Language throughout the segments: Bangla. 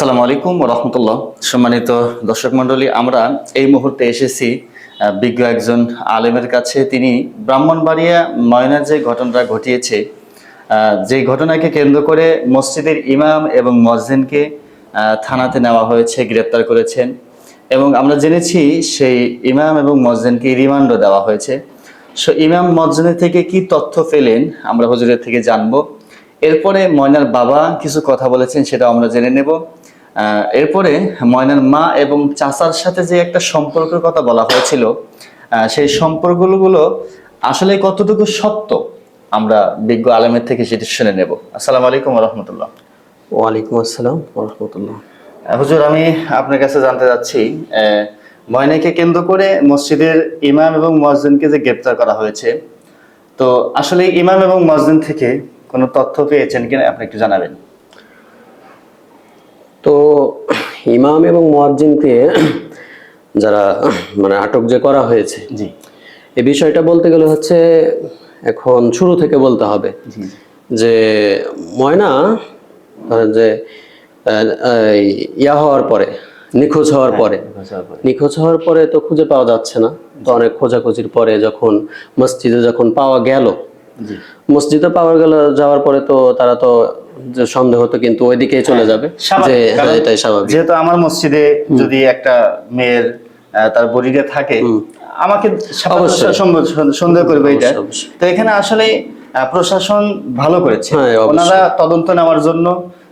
আসসালামু আলাইকুম রহমতুল্লাহ। সম্মানিত দর্শক মণ্ডলী, আমরা এই মুহূর্তে এসেছি বিজ্ঞ একজন আলেমের কাছে। তিনি ব্রাহ্মণবাড়িয়া ময়নার যে ঘটনাটা ঘটিয়েছে যে ঘটনাকে কেন্দ্র করে মসজিদের ইমাম এবং মসজিদকে থানাতে নেওয়া হয়েছে, গ্রেপ্তার করেছেন। এবং আমরা জেনেছি সেই ইমাম এবং মসজিদকে রিমান্ডও দেওয়া হয়েছে। সো, ইমাম মসজিদের থেকে কি তথ্য পেলেন, আমরা হুজুরের থেকে জানব। এরপরে ময়নার বাবা কিছু কথা বলেছেন সেটা আমরা জেনে নেব। এরপরে ময়নার মা এবং চাচার সাথে যে একটা সম্পর্কের কথা বলা হয়েছিল সেই সম্পর্কগুলো আসলে কতটুকু সত্য আমরা বিজ্ঞ আলমের থেকে সেটি শুনে নেব। আসসালামু আলাইকুম রহমতুল্লাহ ওয়ালাইকুম আসসালাম রহমতুল্লাহ হুজুর আমি আপনার কাছে জানতে চাচ্ছি ময়নাকে কেন্দ্র করে মসজিদের ইমাম এবং মসজিদকে যে গ্রেপ্তার করা হয়েছে তো আসলে ইমাম এবং মসজিদ থেকে কোনো তথ্য পেয়েছেন কিনা আপনি একটু জানাবেন? তো ইমাম এবং মোয়াজ্জিনকে যারা মানে আটক যে করা হয়েছে জি। এই বিষয়টা বলতে গেলে হচ্ছে এখন শুরু থেকে বলতে হবে যে ময়না যে ইয়া হওয়ার পরে নিখোঁজ হওয়ার পরে। নিখোঁজ হওয়ার পরে। তো খুঁজে পাওয়া যাচ্ছে না। তো অনেক খোঁজাখুঁজির পরে যখন মসজিদে যখন পাওয়া গেল মসজিদে পাওয়া গেল যাওয়ার পরে তো তারা তো যে সন্দেহ তো কিন্তু ওইদিকেই চলে যাবে যে হ্যাঁ, এটাই স্বাভাবিক। যেহেতু আমার মসজিদে যদি একটা মেয়ের তার বডিতে থাকে আমাকে সন্দেহ- করবে এটা। তো এখানে আসলে প্রশাসন ভালো করেছে। হ্যাঁ, ওনারা তদন্ত নেওয়ার জন্য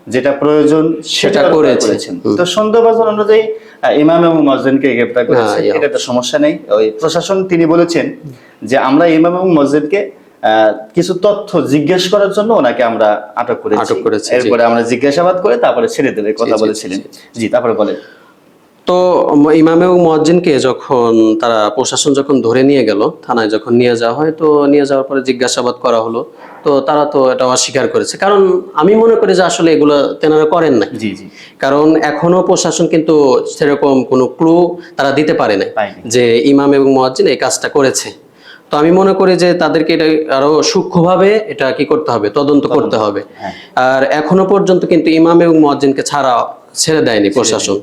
যেটা প্রয়োজন সেটা সেটা করেছে। করেছেন। তো সন্দেহভাজন অনুযায়ী ইমাম এবং মসজিদকে গ্রেপ্তার করেছে। হ্যাঁ, এটা তো সমস্যা নেই। ওই প্রশাসন তিনি বলেছেন যে আমরা ইমাম এবং মসজিদকে কিছু তথ্য জিজ্ঞেস করার জন্য ওনাকে আমরা আটক করেছি। আটক করেছি, এরপরে আমরা জিজ্ঞাসাবাদ করে তারপরে ছেড়ে দেবে কথা বলেছিলেন। জি তারপরে বলেন। তো ইমাম এবং মুয়াজ্জিনকে যখন তারা প্রশাসন যখন ধরে নিয়ে গেল থানায় যখন নিয়ে যাওয়া হয় তো নিয়ে যাওয়ার পরে জিজ্ঞাসাবাদ করা হলো। তো তারা তো এটা অস্বীকার করেছে। কারণ আমি মনে করি যে আসলে এগুলো তেনারা করেন না জি জি। কারণ এখনও প্রশাসন কিন্তু সেরকম কোনো ক্লু তারা দিতে পারে না যে ইমাম এবং মুয়াজ্জিন এই কাজটা করেছে। তো আমি মনে করি যে তাদেরকে এটা আরও সূক্ষ্মভাবে এটা কি করতে হবে তদন্ত করতে হবে হ্যাঁ। আর এখনও পর্যন্ত কিন্তু ইমাম এবং মুয়াজ্জিনকে ছাড়া ছেড়ে দেয়নি প্রশাসন।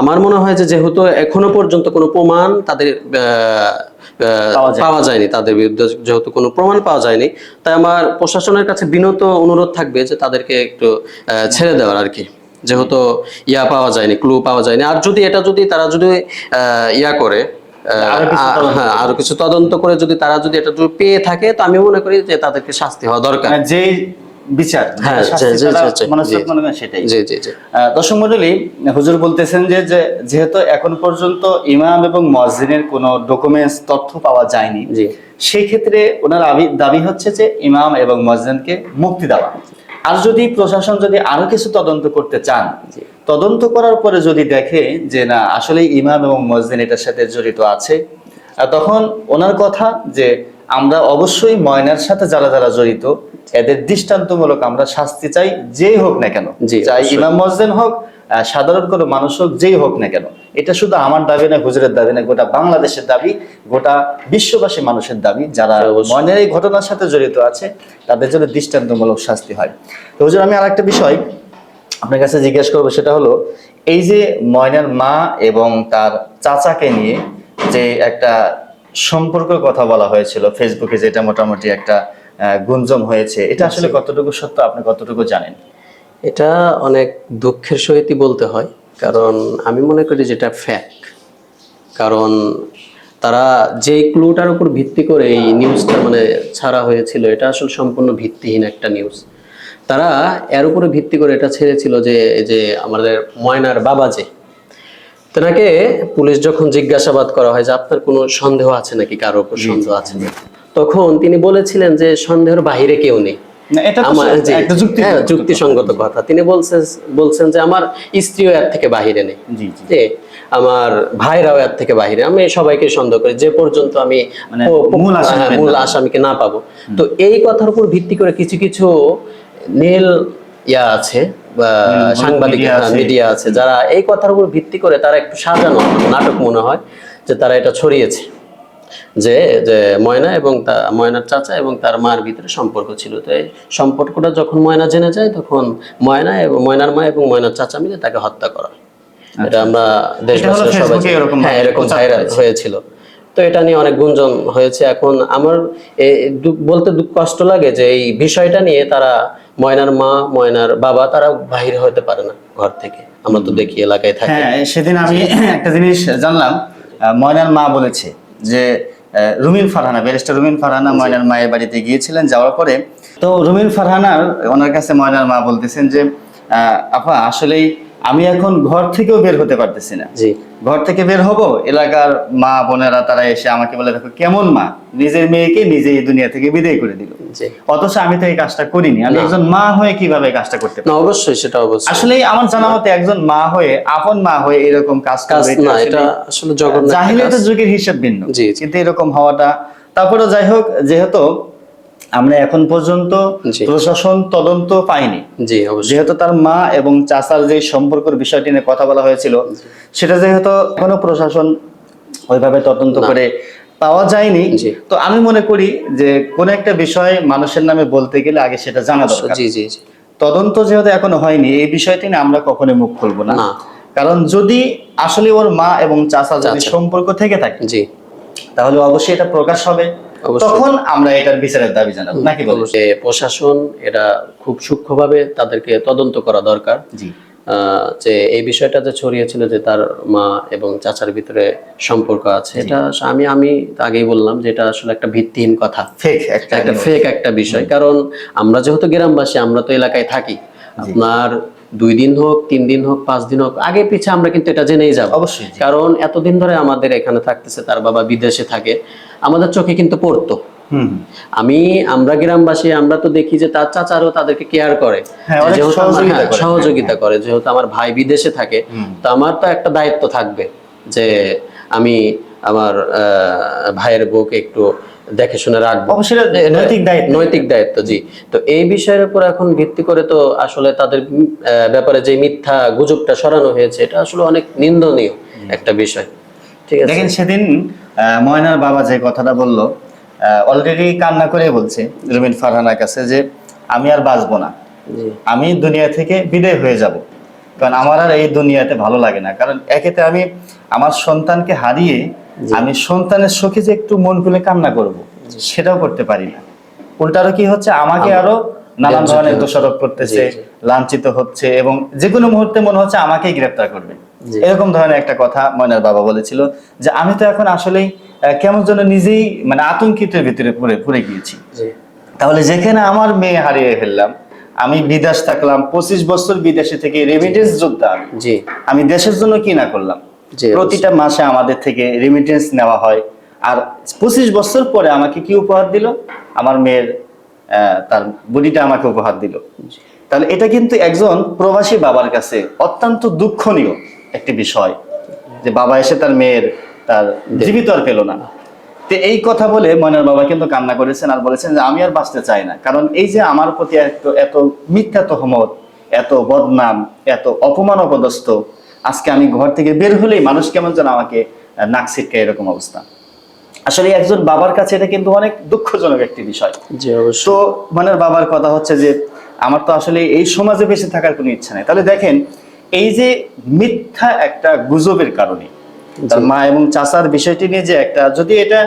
আমার মনে হয় যে যেহেতু এখনও পর্যন্ত কোনো প্রমাণ তাদের পাওয়া যায়নি। তাদের বিরুদ্ধে যেহেতু কোনো প্রমাণ পাওয়া যায়নি তাই আমার প্রশাসনের কাছে বিনত অনুরোধ থাকবে যে তাদেরকে একটু ছেড়ে দেওয়ার আর কি যেহেতু ইয়া পাওয়া যায়নি ক্লু পাওয়া যায়নি আর যদি এটা যদি তারা যদি ইয়া করে আহ, আরও কিছু তদন্ত হ্যাঁ আরও কিছু তদন্ত করে যদি তারা যদি এটা পেয়ে থাকে তো আমি মনে করি যে তাদেরকে শাস্তি হওয়া দরকার। মানে যে বিচার হ্যাঁ, জি। আহ, দর্শক মন্ডলী হুজুর বলতেছেন যে যে যেহেতু এখন পর্যন্ত ইমাম এবং মসজিদের কোনো ডকুমেন্টস তথ্য পাওয়া যায়নি সেই ক্ষেত্রে ওনার দাবি হচ্ছে যে ইমাম এবং মসজিদকে মুক্তি দেওয়া। আর যদি প্রশাসন যদি আরও কিছু তদন্ত করতে চান তদন্ত করার পরে যদি দেখে যে না আসলে ইমাম এবং মসজিদ এটার সাথে জড়িত আছে তখন ওনার কথা যে আমরা অবশ্যই ময়নার সাথে যারা যারা জড়িত এদের দৃষ্টান্তমূলক আমরা শাস্তি চাই যেই হোক না কেন। চাই ইমাম মসজিদ হোক সাধারণ কোনো মানুষ হোক যেই হোক না কেন। এটা শুধু আমার দাবি না হুজুরের দাবি না গোটা বাংলাদেশের দাবি গোটা বিশ্ববাসী মানুষের দাবি যারা। ময়নার এই ঘটনার সাথে জড়িত আছে তাদের জন্য দৃষ্টান্তমূলক শাস্তি হয়। তো হুজুর আমি আরেকটা বিষয় আপনার কাছে জিজ্ঞেস করব সেটা হলো এই যে ময়নার মা এবং তার চাচাকে নিয়ে যে একটা সম্পর্কের কথা বলা হয়েছিল ফেসবুকে যেটা মোটামুটি একটা আহ, গুঞ্জন হয়েছে এটা আসলে কতটুকু সত্য আপনি কতটুকু জানেন? এটা অনেক দুঃখের সহিতই বলতে হয় কারণ আমি মনে করি যেটা ফ্যাক কারণ তারা যে ক্লুটার উপর ভিত্তি করে এই নিউজটা মানে ছাড়া হয়েছিল এটা আসলে সম্পূর্ণ ভিত্তিহীন একটা নিউজ তারা এর উপরে ভিত্তি করে এটা ছেড়েছিল যে যে আমাদের ময়নার বাবা যে তেনাকে পুলিশ যখন জিজ্ঞাসাবাদ করা হয় যে আপনার কোনো সন্দেহ আছে নাকি? কারও উপর সন্দেহ আছে তখন তিনি বলেছিলেন যে সন্দেহের বাহিরে কেউ নেই। না এটা তো আমার সত্য, জি, একটা যুক্তি হ্যাঁ, যুক্তিসঙ্গত কথা। তিনি বলছেন বলছেন যে আমার স্ত্রীও এর থেকে বাহিরে নেই। যে আমার ভাইরাও এর থেকে বাহিরে আমি সবাইকে সন্দেহ করি। যে পর্যন্ত আমি মানে মূল হ্যাঁ। আসামিকে না পাবো। তো এই কথার উপর ভিত্তি করে কিছু কিছু নীল ইয়া আছে বা সাংবাদিক মিডিয়া আছে। যারা এই কথার উপর ভিত্তি করে তারা একটু সাজানো নাটক মনে হয় যে তারা এটা ছড়িয়েছে। যে যে ময়না এবং তা ময়নার চাচা এবং তার মার ভিতরে সম্পর্ক ছিল। তো এই সম্পর্কটা যখন ময়না জেনে যায় তখন ময়না এবং ময়নার মা এবং ময়নার চাচা মিলে তাকে হত্যা করা। এটা আমরা দেশবাসীরা সবাই হ্যাঁ এরকম ভাইরাল হয়েছিল। তো এটা নিয়ে অনেক গুঞ্জন হয়েছে। এখন আমার বলতে দুঃখ কষ্ট লাগে যে এই বিষয়টা নিয়ে তারা ময়নার মা ময়নার বাবা তারা বাহির হতে পারে না ঘর থেকে। আমরা তো দেখি এলাকায় থাকি। হ্যাঁ সেদিন আমি একটা জিনিস জানলাম। ময়নার মা বলেছে যে রুমিন ফারহানা ব্যারিস্টার রুমিন ফারহানা ময়নার মায়ের বাড়িতে গিয়েছিলেন যাওয়ার পরে। তো রুমিন ফারহানার ওনার কাছে ময়নার মা বলতেছেন যে আপা আসলেই আমি এখন ঘর থেকেও বের হতে পারতেছি না। ঘর থেকে বের হব এলাকার মা বোনেরা তারা এসে আমাকে বলে দেখো কেমন মা? নিজের মেয়েকে নিজে এই দুনিয়া থেকে বিদায় করে দিল। অথচ আমি তো এই কাজটা করিনি। আমি একজন মা হয়ে কীভাবে কাজটা করতে পারি? অবশ্যই সেটা অবশ্যই। আসলে আমার জানা মতে একজন মা হয়ে আপন মা হয়ে এরকম কাজ কাজ না এটা আসলে জাহিলিয়াতের যুগের হিসাব ভিন্ন। কিন্তু এরকম হওয়াটা তারপরে যাই হোক যেহেতু আমরা এখন পর্যন্ত প্রশাসন তদন্ত পাইনি। জি যেহেতু তার মা এবং চাচার যে সম্পর্কের বিষয়টি নিয়ে কথা বলা হয়েছিল সেটা যেহেতু এখনও প্রশাসন ওইভাবে তদন্ত করে পাওয়া যায়নি। তো আমি মনে করি যে কোন একটা বিষয় মানুষের নামে বলতে গেলে আগে সেটা জানা দরকার। জি জি তদন্ত যেহেতু এখনও হয়নি এই বিষয়টি নিয়ে আমরা কখনোই মুখ খুলবো না। কারণ যদি আসলে ওর মা এবং চাচা যদি সম্পর্ক থেকে থাকে জি। তাহলে অবশ্যই এটা প্রকাশ হবে। তখন আমরা এটার বিচারের দাবি জানাব নাকি বলব যে প্রশাসন এটা খুব সূক্ষ্মভাবে তাদেরকে তদন্ত করা দরকার। জি। যে এই বিষয়টা যে ছড়িয়েছিল যে তার মা এবং চাচার ভিতরে সম্পর্ক আছে এটা আমি আমি আগেই বললাম যে এটা আসলে একটা ভিত্তিহীন কথা। ফেক একটা ফেক একটা বিষয়। কারণ আমরা যেহেতু গ্রামবাসী আমরা তো এলাকায় থাকি। আপনার দুই দিন হোক তিন দিন হোক পাঁচ দিন হোক আগে পিছে আমরা কিন্তু এটা জেনেই যাব। অবশ্যই কারণ এতদিন ধরে আমাদের এখানে থাকতেছে তার বাবা বিদেশে থাকে আমাদের চোখে কিন্তু পড়তো। আমি আমরা গ্রামবাসী আমরা তো দেখি যে তার চাচারও তাদেরকে কেয়ার করে। হ্যাঁ, সহযোগিতা হ্যাঁ, করে। সহযোগিতা করে যেহেতু আমার ভাই বিদেশে থাকে তো আমার তো একটা দায়িত্ব থাকবে যে আমি আমার আহ, ভাইয়ের বউকে একটু দেখে শুনে রাখব। অবশ্যই নৈতিক দায়িত্ব। নৈতিক দায়িত্ব জি। তো এই বিষয়ের উপর এখন ভিত্তি করে তো আসলে তাদের ব্যাপারে যে মিথ্যা গুজবটা সরানো হয়েছে এটা আসলে অনেক নিন্দনীয় একটা বিষয়। ঠিক আছে? দেখেন সেদিন ময়নার বাবা যে কথাটা বলল অলরেডি কান্না করে বলছে রুমিন ফারহানার কাছে যে আমি আর বাঁচবো না। আমি দুনিয়া থেকে বিদায় হয়ে যাব। কারণ আমার আর এই দুনিয়াতে ভালো লাগে না। কারণ একেতে আমি আমার সন্তানকে হারিয়ে আমি সন্তানের সুখে যে একটু মন খুলে কান্না করব সেটাও করতে পারি না। উল্টারও কি হচ্ছে? আমাকে আরও নানান ধরনের দোষারোপ করতেছে। লাঞ্ছিত হচ্ছে এবং যে কোনো মুহূর্তে মনে হচ্ছে আমাকেই গ্রেপ্তার করবে। এরকম ধরনের একটা কথা ময়নার বাবা বলেছিল যে আমি তো এখন আসলেই কেমন যেন নিজেই মানে আতঙ্কিতের ভিতরে পড়ে পড়ে গিয়েছি। তাহলে যেখানে আমার মেয়ে হারিয়ে ফেললাম আমি বিদেশ থাকলাম পঁচিশ বছর বিদেশে থেকে রেমিটেন্স যোদ্ধা আমি দেশের জন্য কি না করলাম? প্রতিটা মাসে আমাদের থেকে রেমিটেন্স নেওয়া হয়। আর পঁচিশ বছর পরে আমাকে কি উপহার দিল? আমার মেয়ের তার বডিটা আমাকে উপহার দিল। তাহলে এটা কিন্তু একজন প্রবাসী বাবার কাছে অত্যন্ত দুঃখনীয় একটি বিষয় যে বাবা এসে তার মেয়ের তার জীবিত আর পেল না। তো এই কথা বলে ময়নার বাবা কিন্তু কান্না করেছেন আর বলেছেন যে আমি আর বাঁচতে চাই না। কারণ এই যে আমার প্রতি এত এত মিথ্যা তহমত এত বদনাম এত অপমান অপদস্থ আজকে আমি ঘর থেকে বের হলেই মানুষ কেমন যেন আমাকে নাক ছিটকে এরকম অবস্থা। আসলে একজন বাবার কাছে এটা কিন্তু অনেক দুঃখজনক একটি বিষয়। তো মনের বাবার কথা হচ্ছে যে আমার তো আসলে এই সমাজে বেঁচে থাকার কোনো ইচ্ছা নেই। তাহলে দেখেন এই যে মিথ্যা একটা গুজবের কারণে তার মা এবং চাচার বিষয়টি নিয়ে যে একটা যদি এটা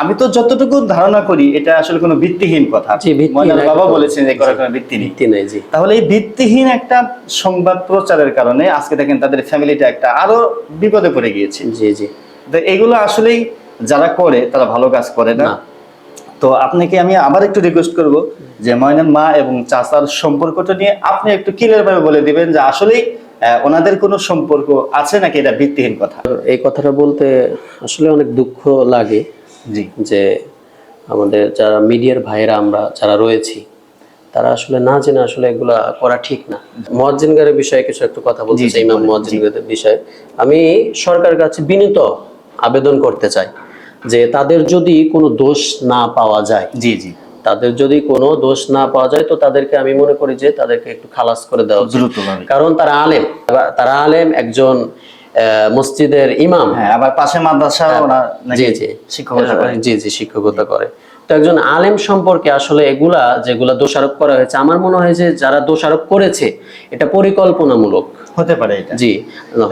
আমি তো যতটুকু ধারণা করি এটা আসলে কোনো ভিত্তিহীন কথা। বাবা বলেছেন যে করার কোনো ভিত্তি নেই। তাহলে এই ভিত্তিহীন একটা সংবাদ প্রচারের কারণে আজকে দেখেন তাদের ফ্যামিলিটা একটা আরও বিপদে পড়ে গিয়েছে। জি জি। তো এগুলো আসলেই যারা করে তারা ভালো কাজ করে না। তো আপনাকে আমি আবার একটু রিকোয়েস্ট করব যে ময়নার মা এবং চাচার সম্পর্কটা নিয়ে আপনি একটু ক্লিয়ার ভাবে বলে দিবেন যে আসলেই ওনাদের কোনো সম্পর্ক আছে নাকি এটা ভিত্তিহীন কথা? এই কথাটা বলতে আসলে অনেক দুঃখ লাগে। যে আমাদের যারা মিডিয়ার ভাইয়েরা আমরা যারা রয়েছি তারা আসলে না জেনে আসলে এগুলা করা ঠিক না। মজ্জিনগারের বিষয়ে কিছু একটু কথা বলতে চাই ইমাম বলেন, মজ্জিনগারের বিষয়ে। আমি সরকারের কাছে বিনীত আবেদন করতে চাই যে তাদের যদি কোনো দোষ না পাওয়া যায় জি জি। তাদের যদি কোনো দোষ না পাওয়া যায় তো তাদেরকে আমি মনে করি যে তাদেরকে একটু খালাস করে দেওয়া দ্রুতভাবে। কারণ তারা আলেম। তারা আলেম একজন মসজিদের ইমাম। হ্যাঁ আবার পাশে মাদ্রাসা জি জি। শিক্ষকতা করে। জি জি শিক্ষকতা করে। তো একজন আলেম সম্পর্কে আসলে এগুলা যেগুলা দোষারোপ করা হয়েছে আমার মনে হয় যে যারা দোষারোপ করেছে এটা পরিকল্পনামূলক। হতে পারে এটা। জি।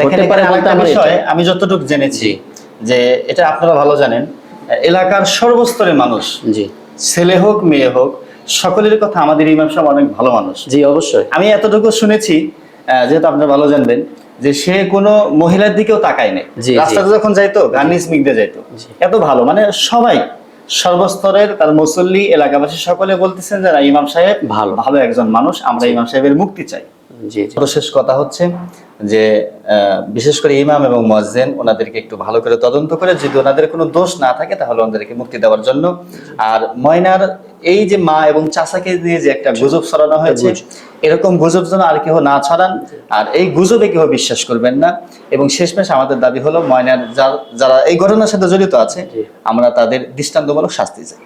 হতে পারে বলতে আমার আমি যতটুকু জেনেছি যে এটা আপনারা ভালো জানেন এলাকার সর্বস্তরের মানুষ জি। ছেলে হোক মেয়ে হোক সকলের কথা আমাদের ইমাম সাহেব অনেক ভালো মানুষ। জি অবশ্যই। আমি এতটুকু শুনেছি যেহেতু আপনারা ভালো জানবেন যে সে কোনো মহিলার দিকেও তাকায় নাই। রাস্তাতে যখন যাইতো গার্নিস মিগদে যাইতো। এত ভালো মানে সবাই সর্বস্তরের তার মুসল্লি এলাকাবাসী সকলে বলতেছেন যে না, ইমাম সাহেব ভালো। ভালো একজন মানুষ আমরা ইমাম সাহেবের মুক্তি চাই। সর্বশেষ কথা হচ্ছে যে আহ, বিশেষ করে ইমাম এবং মসজেন ওনাদেরকে একটু ভালো করে তদন্ত করে যদি ওনাদের কোনো দোষ না থাকে তাহলে ওনাদেরকে মুক্তি দেওয়ার জন্য। আর ময়নার এই যে মা এবং চাচাকে দিয়ে যে একটা গুজব ছড়ানো হয়েছে এরকম গুজব যেন আর কেউ না ছড়ান আর এই গুজবে কেউ বিশ্বাস করবেন না। এবং শেষমেশ আমাদের দাবি হলো ময়নার যারা এই ঘটনার সাথে জড়িত আছে আমরা তাদের দৃষ্টান্তমূলক শাস্তি চাই।